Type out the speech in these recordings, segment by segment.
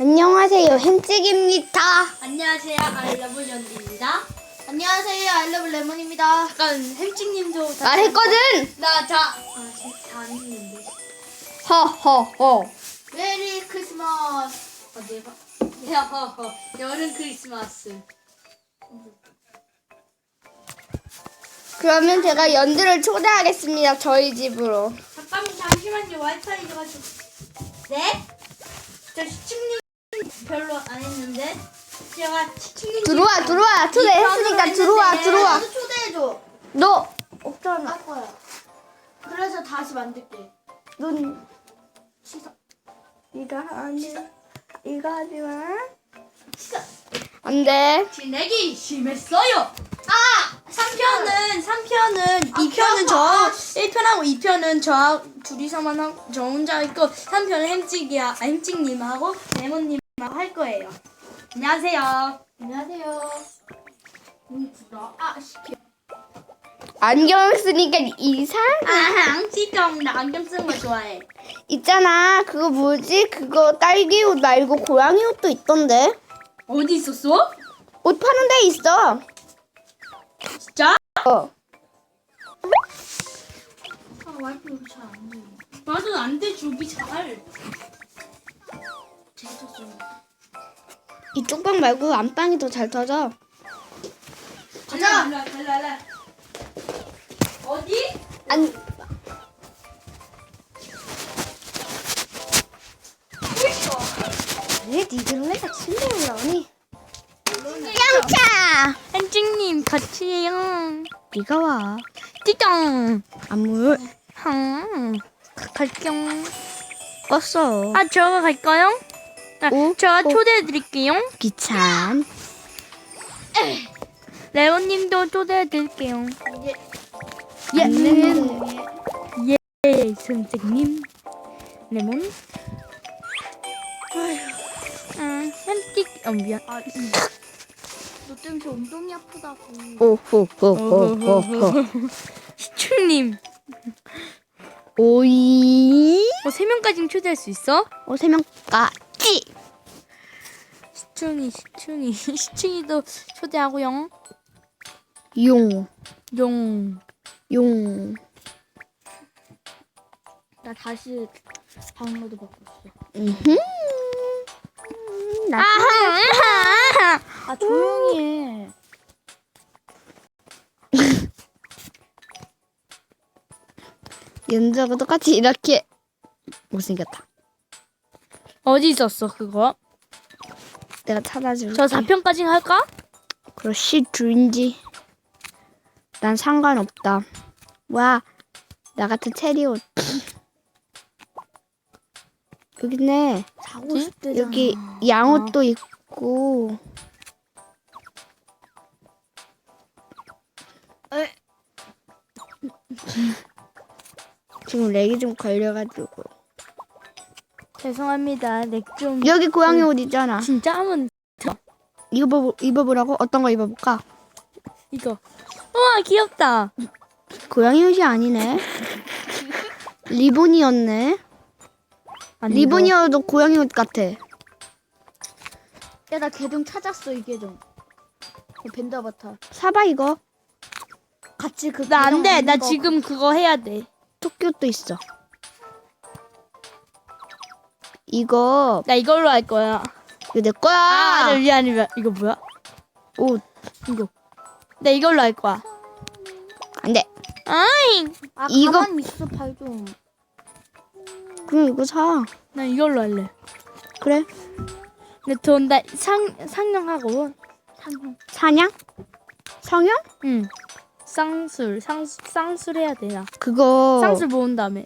안녕하세요. 햄찌입니다. 안녕하세요. 알러블연입니다. 안녕하세요. 아이러브 레몬입니다. 잠깐 햄찌님도 다 말했거든. 나 자. 아, 지- 다 아닌데. 허허허. 메리 크리스마스. 어, 네 봐. 야, 허허. 여름 크리스마스. 그러면 제가 연두를 초대하겠습니다. 저희 집으로. 잠깐 잠시만요. 와이파이 좀 가지고. 네? 저 시청님 별로 안 했는데 제가 시청님 들어와 들어와. 초대했으니까 들어와 들어와. 초대해줘. 너 없잖아. 할 거야. 그래서 다시 만들게. 넌 시작. 이거 하지. 이거 하지 마. 안 돼. 진액이 심했어요. 아! 3편은 3편은 2편은 저 1편하고 2편은 저 둘이서만 하고 저 혼자 있고 3편은 햄찌기야 아, 햄찌님하고 레몬님 하고 할 거예요. 안녕하세요. 안녕하세요. 공주다. 아, 시켜. 안경을 쓰니까 이상. 아, 햄찌경 나 안경 쓰는 거 좋아해. 있잖아. 그거 뭐지? 그거 딸기 옷 말고 고양이 옷도 있던데. 어디 있었어? 옷 파는 데 있어. 진짜? 어. 아, 와이프 잘안 돼. 맞아 안돼 주기 잘. 재밌었어. 이쪽 방 말고 안방이 더 잘 터져. 가자. 갈라 갈라. 어디? 안. 왜왜 같이 올라오니? 양차! 햄찌님 같이 해요. 네가 와. 띠동. 안물 응. 갈게요. 껐어. 아, 저가 갈까요? 아, 오, 제가 오. 초대해 드릴게요. 귀찮. 레온님도 초대해 드릴게요. 얘는 예, 선생님. 레몬. 응, 햄찌, 어, 미안. 아, 너 때문에 엉덩이 아프다고. 오호호호호호. 시충님. 오이. 어, 세 명까지는 초대할 수 있어? 어, 세 명까지. 시충이, 시충이. 시충이도 초대하고요. 용. 용. 용. 나 다시 받고 있어. 음흠. 나! 아, 조용히 해. 연주하고 똑같이 이렇게 못생겼다. 어디 있었어, 그거? 내가 찾아줄게. 저 4편까지 할까? 그렇지 주인지. 난 상관없다. 와, 나 같은 체리 옷. 여기 있네. 자고 싶대잖아. 여기 양옷도 있고. 지금 렉이 좀 걸려가지고. 죄송합니다. 렉 좀. 여기 고양이 옷 있잖아. 진짜 하면 입어 입어보라고 어떤 거 입어볼까? 이거. 우와, 귀엽다. 고양이 옷이 아니네. 리본이었네. 아니, 리본이어도 고양이 옷 같아. 야, 나 계정 찾았어, 이. 그 밴드 아바타. 사봐 이거. 같이 그. 나 안 돼. 나거 지금 그거 해야 돼. 토끼 옷도 있어. 이거 나 이걸로 할 거야. 이거 내 거야. 아, 미안, 미안. 이거 뭐야? 옷. 이거. 나 이걸로 할 거야. 안 돼. 아이, 아, 이거- 가만히 있어, 발 좀. 그럼 이거 사. 난 이걸로 할래. 그래. 근데 돈나 상 상냥하고. 상형. 사냥? 성형? 응. 쌍술, 쌍 쌍술 해야 돼 나. 그거 쌍술 모은 다음에.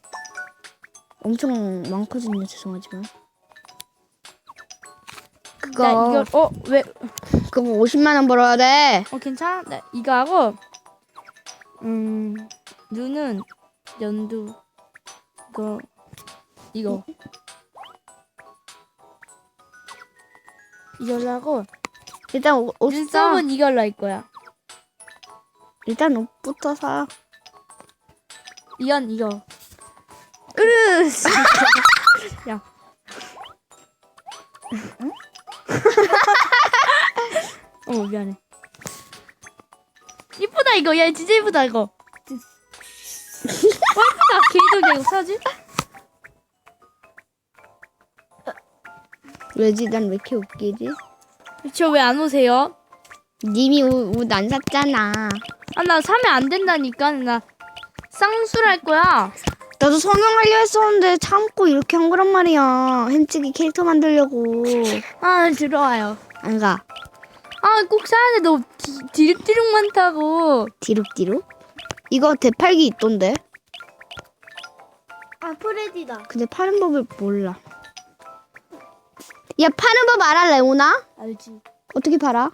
엄청 많거든요. 죄송하지만. 그거 나 이거 어 왜? 그거 50만 원 벌어야 돼. 어 괜찮아. 나 이거 하고 음 눈은 연두 이거 이거 이걸로 하고 일단 옷, 옷 사. 눈썹은 이걸로 할 거야. 일단 옷부터 사. 이건 이거. 으. 야. 어 미안해. 이쁘다 이거. 야 진짜 이쁘다 이거. 와 이쁘다. 개이득이야 이거 사지? 왜지? 난 왜 이렇게 웃기지? 저 왜 안 오세요? 님이 옷 안 샀잖아. 아 나 사면 안 된다니까 나 쌍수를 할 거야. 나도 성형하려 했었는데 참고 이렇게 한 거란 말이야. 햄찌기 캐릭터 만들려고. 아 들어와요. 안 가. 아 꼭 사야 돼. 너 디- 디룩디룩 많다고. 디룩디룩? 이거 대팔기 있던데. 아 프레디다. 근데 파는 법을 몰라. 야 파는 법 알아 레오나? 알지. 어떻게 팔아?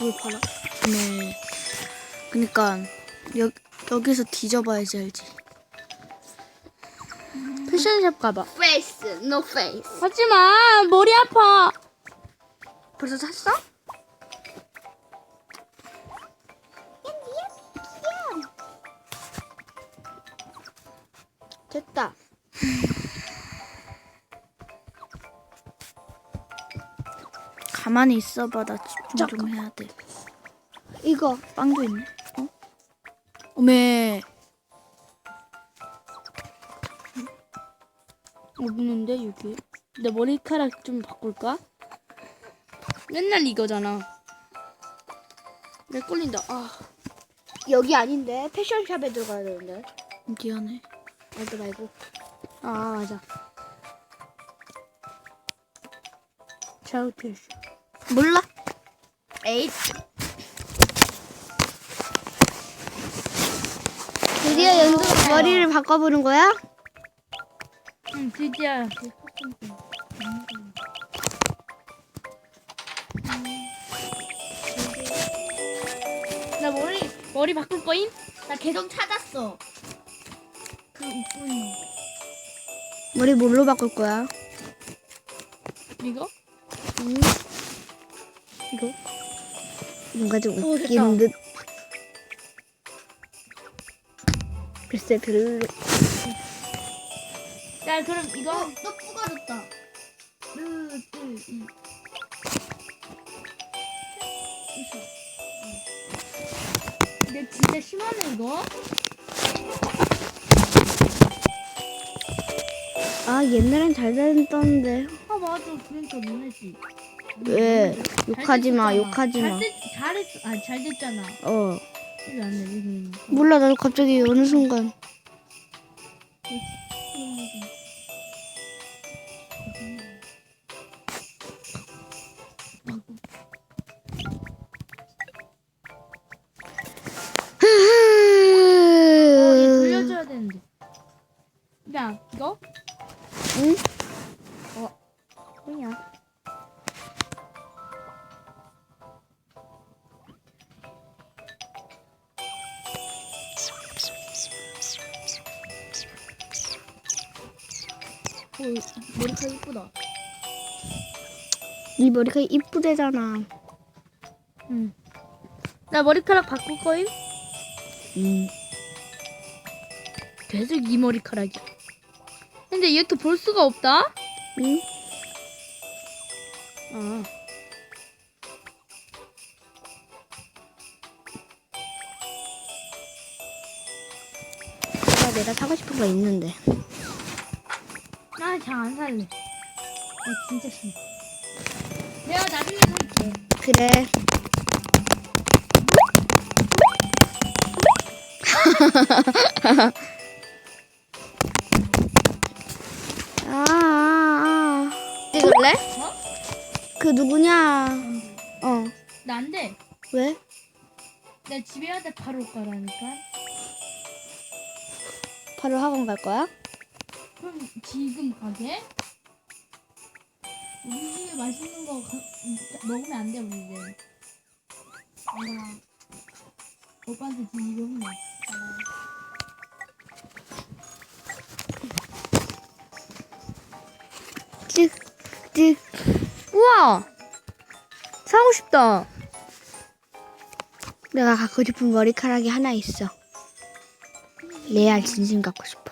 뭘 팔아? 네. 그니까 여, 여기서 뒤져봐야지 알지. 패션샵 가봐. 페이스, 노 페이스. 하지마 머리 아파. 벌써 샀어? 됐다. 가만히 있어봐 나 집중 좀 해야 돼. 이거 빵도 있네. 어? 어메. 없는데 여기. 내 머리카락 좀 바꿀까? 맨날 이거잖아. 내 꼴린다. 아 여기 아닌데 패션샵에 들어가야 되는데. 미안해. 알지 말고. 아 맞아. 잘못했어. 몰라. 에잇. 드디어 연두 머리를 바꿔보는 거야? 응 드디어. 나 머리 머리 바꿀 거임? 나 계정 찾았어. 그. 머리 뭘로 바꿀 거야? 이거? 응? 이거? 뭔가 좀 어, 웃기는 듯. 글쎄 별로. 야 그럼 이거 또 뿌가졌다. 으 뜨 이. 근데 진짜 심하네 이거. 아 옛날엔 잘 됐던데. 아 맞아 그러니까 놀랬지. 왜? 욕하지 마, 욕하지 마. 잘했어. 아잘 됐잖아. 어. 몰라 나도 갑자기 어느 순간. 돌려줘야 되는데. 야 이거? 응? 뭐냐? 오, 머리카락 이쁘다. 네 머리가 이쁘대잖아. 응. 나 머리카락 바꿀 거임? 응. 계속 이 머리카락이야. 근데 이렇게 볼 수가 없다? 응? 아. 내가 사고 싶은 거 있는데. 나 잘 안 살래. 나 진짜 싫어. 내가 나중에 살게. 그래. 아, 아, 아. 찍을래? 어? 그 누구냐? 어. 나 안 돼. 왜? 나 집에 가다 바로 올 거라니까. 바로 학원 갈 거야? 그럼 지금 가게? 우리 집에 맛있는 거 가, 먹으면 안 돼, 우리 이제. 알아. 오빠한테 뒤지고 혼나. 찍, 찍. 우와! 사고 싶다. 내가 갖고 싶은 머리카락이 하나 있어. 레알 진심 갖고 싶어.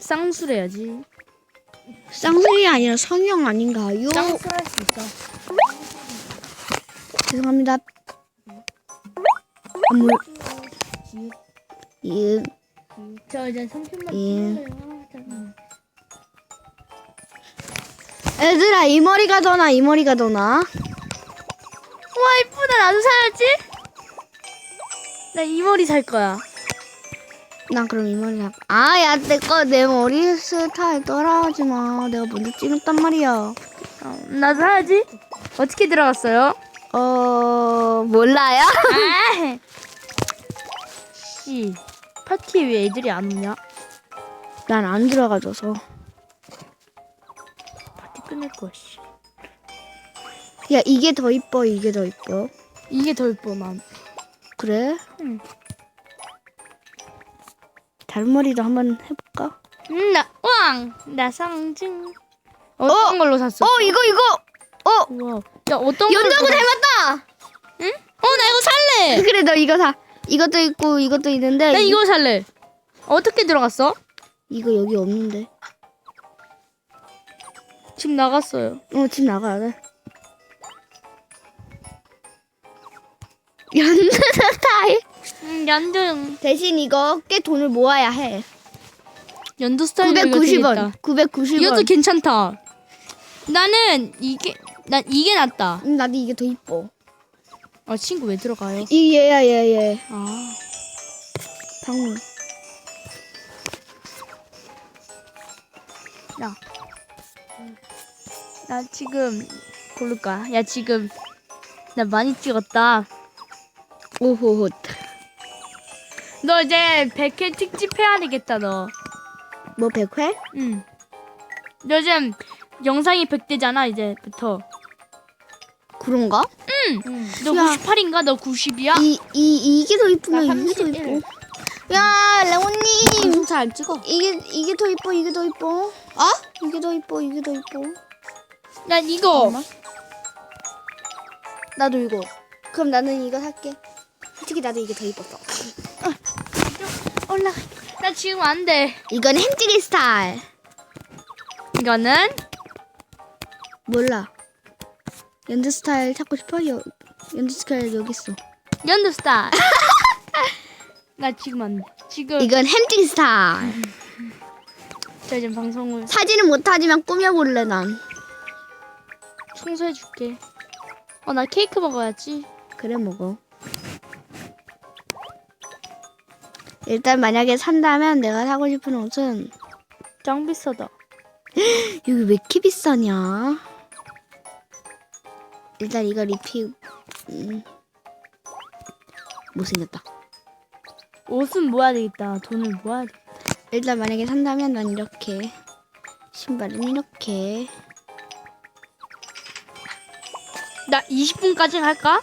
쌍수래야지. 쌍둥이 아니라 성형 아닌가요? 짱스 할수 있어. 죄송합니다. 아무 예, 저 이제 3편만 예. 얘들아 이 머리가 더 나, 이 머리가 더 나. 와 이쁘다 나도 사야지. 나 이 머리 살 거야. 난 그럼 이 머리 할. 아, 야, 내 거 내 머리 스타일 따라하지 마. 내가 먼저 찍었단 말이야. 어, 나도 사야지. 어떻게 들어갔어요? 어, 몰라요? 아! 씨 파티에 왜 애들이 안 오냐? 난 안 들어가줘서. 파티 끝낼 거야. 씨. 야, 이게 더 이뻐, 이게 더 이뻐. 이게 더 이뻐 난. 그래? 응. 다른 머리도 한번 해볼까? 음, 나 왕! 나 상징. 어떤 걸로 샀어? 어, 이거, 이거! 어! 우와. 야 어떤 걸로 샀어? 닮았다! 응? 어나 이거 살래. 그래, 너 이거 사. 이것도 있고, 이것도 있는데. 나 이- 이거 살래. 어떻게 들어갔어? 이거 여기 없는데. 지금 나갔어요. 어, 집 나가야 돼. 연두 스타 연두 대신 이거 꽤 돈을 모아야 해. 연두 스타일 이거 990원. 990원. 이것도 괜찮다. 나는 이게 난 이게 낫다. 음, 나도 이게 더 이뻐. 아 친구 왜 들어가요? 이 얘야 얘 얘. 아 방울. 야. 나 지금 고를까? 야 지금 나 많이 찍었다. 오호호. 너 이제 100회 특집 해야 되겠다 너. 뭐 백회? 응. 너 지금 영상이 100대잖아 이제부터. 그런가? 응. 너 야. 98인가? 너 90이야? 이 이 이게 더 이쁘면 나 이게 더 31. 이뻐. 야 레오님. 잘안 찍어. 이게 이게 더 이뻐 이게 더 이뻐. 어? 이게 더 이뻐 이게 더 이뻐. 야 이거. 나도 이거. 그럼 나는 이거 살게. 솔직히 나도 이게 더 이뻤어. 올라. 나 지금 안 돼. 이건 햄찌개 스타일. 이거는 몰라. 연두 스타일 찾고 싶어? 여, 연두 스타일 여기 있어. 연두 스타일. 나 지금 안 돼. 지금 이건 햄찌개 스타일. 저 이제 방송을 사진은 못하지만 꾸며볼래 난. 청소해 줄게. 어 나 케이크 먹어야지. 그래 먹어. 일단 만약에 산다면 내가 사고 싶은 옷은 짱 비싸다. 여기 왜 이렇게 비싸냐? 일단 이거 리필 음. 못생겼다. 옷은 모아야 되겠다. 돈을 모아야 돼. 일단 만약에 산다면 난 이렇게 신발은 이렇게 나 20분까지 할까?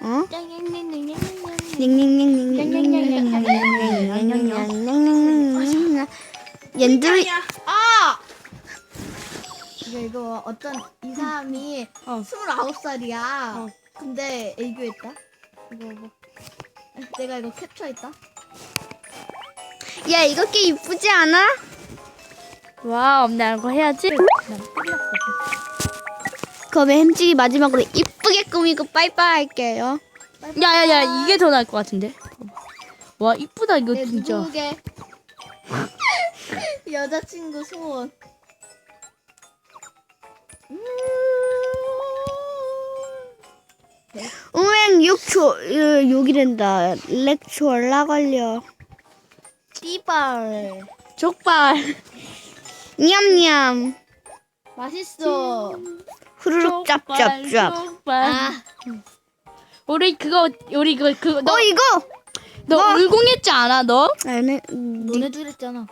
어? 옌들 아! 이거 이거 어떤 이 사람이 어. 29살이야. 어. 근데 애교했다. 이거 뭐 내가 이거 캡처했다. 야 이거 꽤 이쁘지 않아? 와우, 나 이거 해야지. 그러면 햄찌기 마지막으로 이쁘게 꾸미고 빠이빠이 할게요. 야야야, 이게 더 나을 것 같은데. 와, 이쁘다 이거 내 진짜. 누구게 여자친구 소원. 우행 6초 욕이된다. 렉초 올라 걸려. 띠발. 족발. 냠냠. 맛있어. 후루룩 짭짭짭. 족발. 아, 우리 그거 우리 그거 그거 너, 어 이거. 너 뭐? 울공했지 않아 너? 아니, 너네들 했잖아.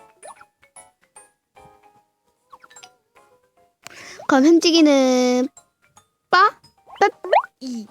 그럼 햄찌기는 빠? 빠? 이.